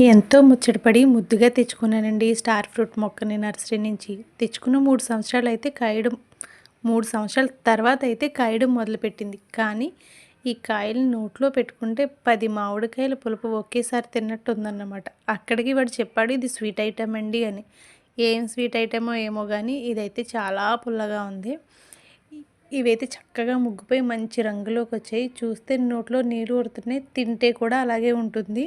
ఎంతో ముచ్చటపడి ముద్దుగా తెచ్చుకున్నానండి స్టార్ ఫ్రూట్ మొక్కని నర్సరీ నుంచి. తెచ్చుకున్న మూడు సంవత్సరాలు అయితే కాయడం మూడు సంవత్సరాల తర్వాత అయితే కాయడం మొదలుపెట్టింది. కానీ ఈ కాయలు నోట్లో పెట్టుకుంటే పది మామిడికాయల పులుపు ఒకేసారి తిన్నట్టు ఉందన్నమాట అక్కడికి వాడు చెప్పాడు ఇది స్వీట్ ఐటమ్ అండి అని. ఏం స్వీట్ ఐటమో ఏమో కానీ ఇదైతే చాలా పుల్లగా ఉంది. ఇవైతే చక్కగా ముగ్గుపోయి మంచి రంగులోకి వచ్చాయి చూస్తే నోట్లో నీళ్ళు ఊరుతున్నాయి. తింటే కూడా అలాగే ఉంటుంది.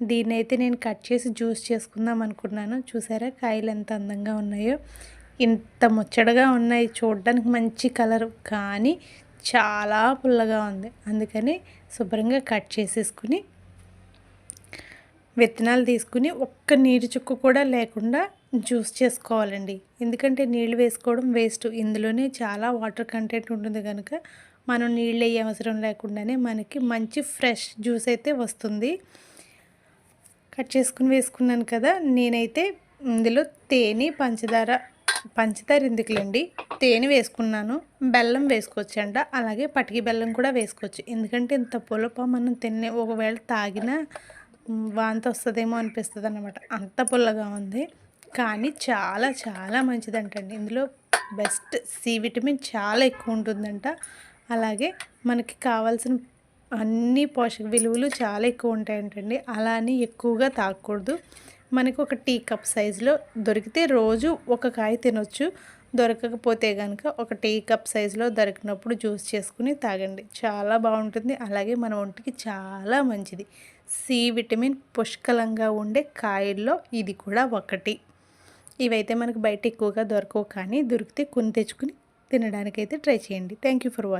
దీన్ని అయితే నేను కట్ చేసి జ్యూస్ చేసుకుందాం అనుకున్నాను. చూసారా కాయలు ఎంత అందంగా ఉన్నాయో. ఇంత ముచ్చటగా ఉన్నాయి చూడడానికి మంచి కలర్ కానీ చాలా పుల్లగా ఉంది. అందుకని శుభ్రంగా కట్ చేసేసుకుని విత్తనాలు తీసుకుని ఒక్క నీరు చుక్క కూడా లేకుండా జ్యూస్ చేసుకోవాలండి. ఎందుకంటే నీళ్ళు వేసుకోవడం వేస్ట్. ఇందులోనే చాలా వాటర్ కంటెంట్ ఉంటుంది కనుక మనం నీళ్ళు వేయ అవసరం లేకుండానే మనకి మంచి ఫ్రెష్ జ్యూస్ అయితే వస్తుంది. కట్ చేసుకుని వేసుకున్నాను కదా నేనైతే ఇందులో తేనె పంచదార పంచదార ఎందుకులేండి? తేనె వేసుకున్నాను బెల్లం వేసుకోవచ్చు అంట అలాగే పటికి బెల్లం కూడా వేసుకోవచ్చు. ఎందుకంటే ఇంత పులప మనం తినే ఒకవేళ తాగినా వాంతి వస్తుందేమో అనిపిస్తుంది అనమాట అంత పుల్లగా ఉంది. కానీ చాలా చాలా మంచిదంటండి. ఇందులో బెస్ట్ సి విటమిన్ చాలా ఎక్కువ ఉంటుందంట. అలాగే మనకి కావాల్సిన అన్ని పోషక విలువలు చాలా ఎక్కువ ఉంటాయంటండి. అలా అని ఎక్కువగా తాగకూడదు మనకు ఒక టీ కప్ సైజులో దొరికితే రోజు ఒక కాయ తినొచ్చు. దొరకకపోతే కనుక ఒక టీ కప్ సైజులో దొరికినప్పుడు జ్యూస్ చేసుకుని తాగండి. చాలా బాగుంటుంది. అలాగే మన ఒంటికి చాలా మంచిది. సి విటమిన్ పుష్కలంగా ఉండే కాయల్లో ఇది కూడా ఒకటి. ఇవైతే మనకు బయట ఎక్కువగా దొరకవు కానీ దొరికితే కొని తెచ్చుకుని తినడానికైతే ట్రై చేయండి. Thank you for watching